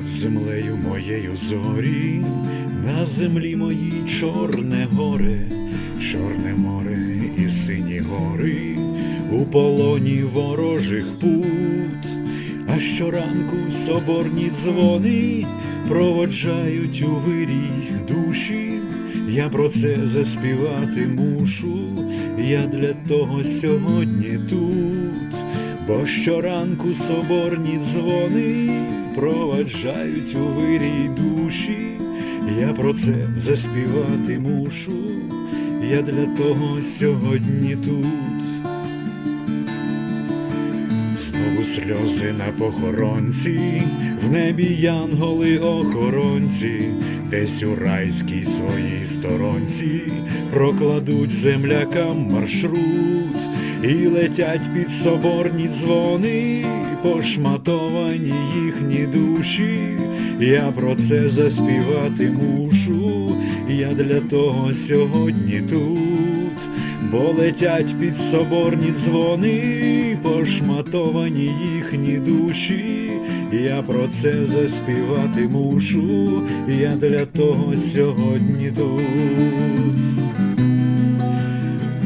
над землею моєю зорі, на землі моїй чорне горе, чорне море і сині гори, у полоні ворожих пут, а щоранку соборні дзвони проводжають у вирій душі. Я про це заспівати мушу, я для того сьогодні тут, бо щоранку соборні дзвони проваджають у вирій душі, я про це заспівати мушу, я для того сьогодні тут. Знову сльози на похоронці, в небі янголи охоронці, десь у райській своїй сторонці. Прокладуть землякам маршрут. І летять під соборні дзвони, пошматовані їхні душі. Я про це заспівати мушу, я для того сьогодні тут, бо летять під соборні дзвони, пошматовані їхні душі. Я про це заспівати мушу, я для того сьогодні тут.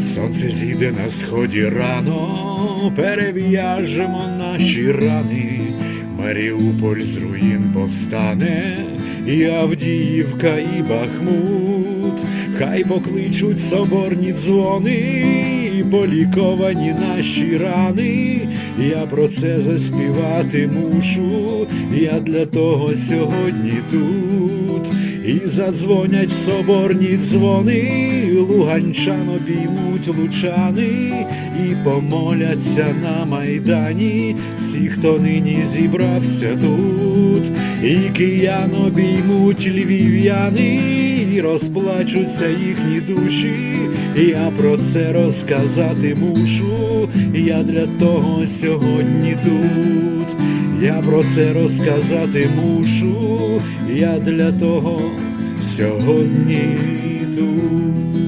Сонце зійде на сході рано, перев'яжемо наші рани, Маріуполь з руїн повстане, і Авдіївка, і Бахмут, хай покличуть соборні дзвони, і поліковані наші рани. Я про це заспівати мушу, я для того сьогодні тут. І задзвонять соборні дзвони, луганчан обіймуть лучани, і помоляться на майдані всі, хто нині зібрався тут, і киян обіймуть львів'яни, і розплачуться їхні душі. Я про це розказати мушу, я для того сьогодні тут. Я про це розказати мушу, я для того сьогодні тут.